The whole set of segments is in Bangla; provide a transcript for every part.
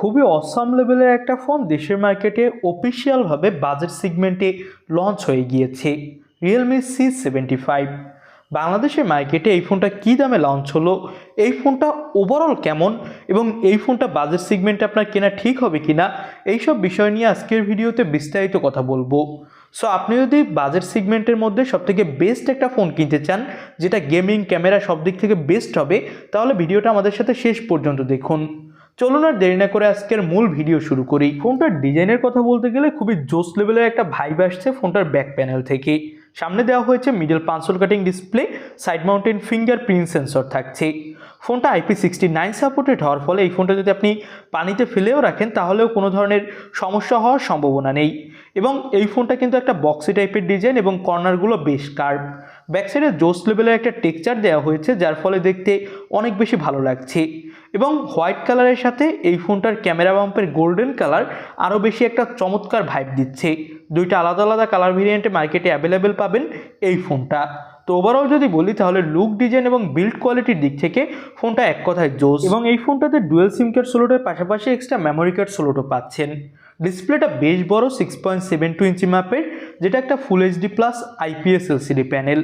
খুবই অসাম লেভেলের একটা ফোন দেশের মার্কেটে অফিসিয়ালভাবে বাজেট সেগমেন্টে লঞ্চ হয়ে গিয়েছে রিয়েলমি সি সেভেন্টি ফাইভ বাংলাদেশের মার্কেটে এই ফোনটা কী দামে লঞ্চ হলো, এই ফোনটা ওভারঅল কেমন এবং এই ফোনটা বাজেট সেগমেন্টে আপনার কেনা ঠিক হবে কি না এইসব বিষয় নিয়ে আজকের ভিডিওতে বিস্তারিত কথা বলব। সো আপনি যদি বাজেট সেগমেন্টের মধ্যে সবথেকে বেস্ট একটা ফোন কিনতে চান, যেটা গেমিং ক্যামেরা সব দিক থেকে বেস্ট হবে, তাহলে ভিডিওটা আমাদের সাথে শেষ পর্যন্ত দেখুন। চলুন আর দেরি না করে আজকের মূল ভিডিও শুরু করি। ফোনটার ডিজাইনের কথা বলতে গেলে খুবই জোস লেভেলের একটা ভাইব আসছে ফোনটার ব্যাক প্যানেল থেকে। সামনে দেওয়া হয়েছে middle punch hole cutting display side mounted finger print sensor থাকছে। ফোনটা আইপি সিক্সটি নাইন সাপোর্টেড হওয়ার ফলে এই ফোনটা যদি আপনি পানিতে ফেলেও রাখেন, তাহলেও কোনো ধরনের সমস্যা হওয়ার সম্ভাবনা নেই। এবং এই ফোনটা কিন্তু একটা বক্সি টাইপের ডিজাইন এবং কর্নারগুলো বেশ কার্ভ ব্যাক সাইডে জোস লেভেলের একটা টেক্সচার দেওয়া হয়েছে, যার ফলে দেখতে অনেক বেশি ভালো লাগছে। এবং হোয়াইট কালারের সাথে এই ফোনটার ক্যামেরা বাম্পের গোল্ডেন কালার আরও বেশি একটা চমৎকার ভাইব দিচ্ছে। দুইটা আলাদা আলাদা কালার ভেরিয়েন্টে মার্কেটে অ্যাভেলেবেল পাবেন এই ফোনটা। তো ওভারঅল যদি বলি তাহলে লুক ডিজাইন এবং বিল্ড কোয়ালিটির দিক থেকে ফোনটা এক কথায় জোস। এবং এই ফোনটাতে ডুয়েল সিম কার্ড সোলোটের পাশাপাশি এক্সট্রা মেমোরি কার্ড সোলোটও পাচ্ছেন। ডিসপ্লেটা বেশ বড় six point seven two inch মাপের, যেটা একটা full HD plus IPS LCD panel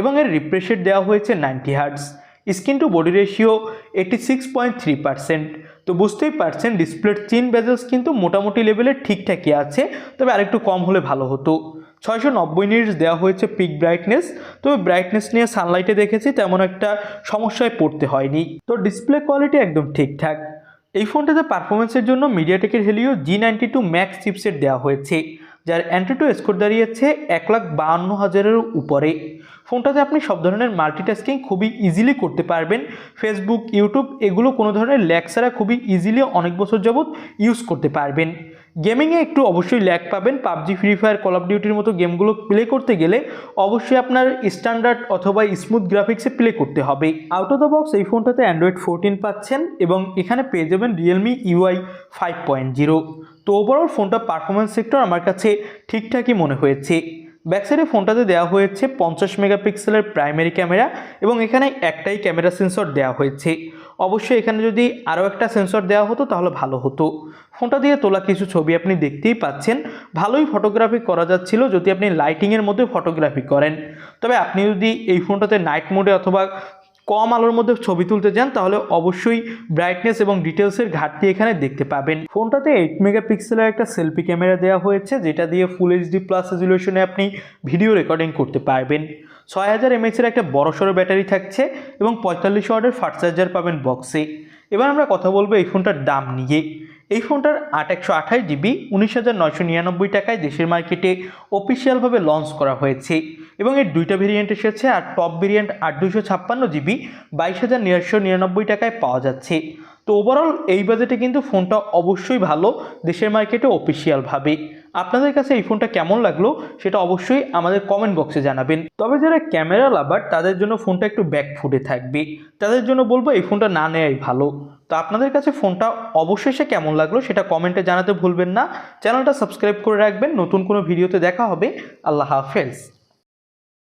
এবং এর রিফ্রেশের দেওয়া হয়েছে ninety hertz screen to body ratio eighty six point three percent তো বুঝতেই পারছেন ডিসপ্লের চিন বেজেলস কিন্তু মোটামুটি লেভেলে ঠিকঠাকই আছে, তবে আরেকটু কম হলে ভালো হতো। ছয়শো নব্বই নিটস দেওয়া হয়েছে পিক ব্রাইটনেস তবে ব্রাইটনেস নিয়ে সানলাইটে দেখেছি, তেমন একটা সমস্যায় পড়তে হয়নি। তো ডিসপ্লে কোয়ালিটি একদম ঠিকঠাক। এই ফোনটাতে পারফরমেন্সের জন্য মিডিয়াটেকের Helio G ninety two max chipset দেওয়া হয়েছে। যার অ্যান্টিটু স্কোর দাঁড়িয়েছে এক লাখ বাহান্ন হাজারের উপরে। ফোনটাতে আপনি সব ধরনের মাল্টিটাস্কিং খুবই ইজিলি করতে পারবেন। ফেসবুক ইউটিউব এগুলো কোনো ধরনের ল্যাগ ছাড়া খুবই ইজিলি অনেক বছর যাবৎ ইউজ করতে পারবেন। গেমিংয়ে একটু অবশ্যই ল্যাগ পাবেন। PUBG, free fire call of ডিউটির মতো গেমগুলো প্লে করতে গেলে অবশ্যই আপনার স্ট্যান্ডার্ড অথবা স্মুথ গ্রাফিক্সে প্লে করতে হবে। আউট অফ দ্য বক্স এই ফোনটাতে অ্যান্ড্রয়েড ফোরটিন পাচ্ছেন এবং এখানে পেয়ে যাবেন realme UI five point zero তো ওভারঅল ফোনটা পারফরমেন্স সেক্টর আমার কাছে ঠিকঠাকই মনে হয়েছে। ব্যাকসাইডে ফোনটাতে দেওয়া হয়েছে পঞ্চাশ মেগাপিক্সেলের প্রাইমারি ক্যামেরা এবং এখানে একটাই ক্যামেরা সেন্সর দেওয়া হয়েছে। অবশ্যই এখানে যদি আরও একটা সেন্সর দেওয়া হতো তাহলে ভালো হতো। ফোনটা দিয়ে তোলা কিছু ছবি আপনি দেখতেই পাচ্ছেন। ভালোই ফটোগ্রাফি করা যাচ্ছিল যদি আপনি লাইটিংয়ের মধ্যে ফটোগ্রাফি করেন। তবে আপনি যদি এই ফোনটাতে নাইট মোডে অথবা কম আলোর মধ্যে ছবি তুলতে যান তাহলে অবশ্যই ব্রাইটনেস এবং ডিটেলসের ঘাটতি এখানে দেখতে পাবেন। ফোনটাতে এইট মেগাপিক্সেলের একটা সেলফি ক্যামেরা দেওয়া হয়েছে, যেটা দিয়ে ফুল এইচডি প্লাস রেজুলেশনে আপনি ভিডিও রেকর্ডিং করতে পারবেন। ছয় হাজার এমএচের একটা বড়সড় ব্যাটারি থাকছে এবং পঁয়তাল্লিশ ওয়ার্ডের ফাস্ট চার্জার পাবেন বক্সে এবার আমরা কথা বলব এই ফোনটার দাম নিয়ে। এই ফোনটার আট একশো আঠাশ জিবি উনিশ হাজার নয়শো নিরানব্বই টাকায় দেশের মার্কেটে অফিসিয়ালভাবে লঞ্চ করা হয়েছে। এবং এর দুইটা ভেরিয়েন্ট এসেছে আর টপ ভেরিয়েন্ট আট দুশো ছাপ্পান্ন জিবি বাইশ হাজার নয়শো নিরানব্বই টাকায় পাওয়া যাচ্ছে। তো ওভারঅল এই বাজেটে কিন্তু ফোনটা অবশ্যই ভালো, দেশের মার্কেটে অফিসিয়ালভাবে আপনাদের কাছে এই ফোনটা কেমন লাগল সেটা অবশ্যই আমাদের কমেন্ট বক্সে জানাবেন। তবে যারা ক্যামেরা লাভার তাদের জন্য ফোনটা একটু ব্যাক ফুটে থাকবে। তাদের জন্য বলব এই ফোনটা না নেওয়াই ভালো। তো আপনাদের কাছে ফোনটা অবশ্যই সে কেমন লাগল সেটা কমেন্টে জানাতে ভুলবেন না। চ্যানেলটা সাবস্ক্রাইব করে রাখবেন। নতুন কোনো ভিডিওতে দেখা হবে। আল্লাহ হাফেজ।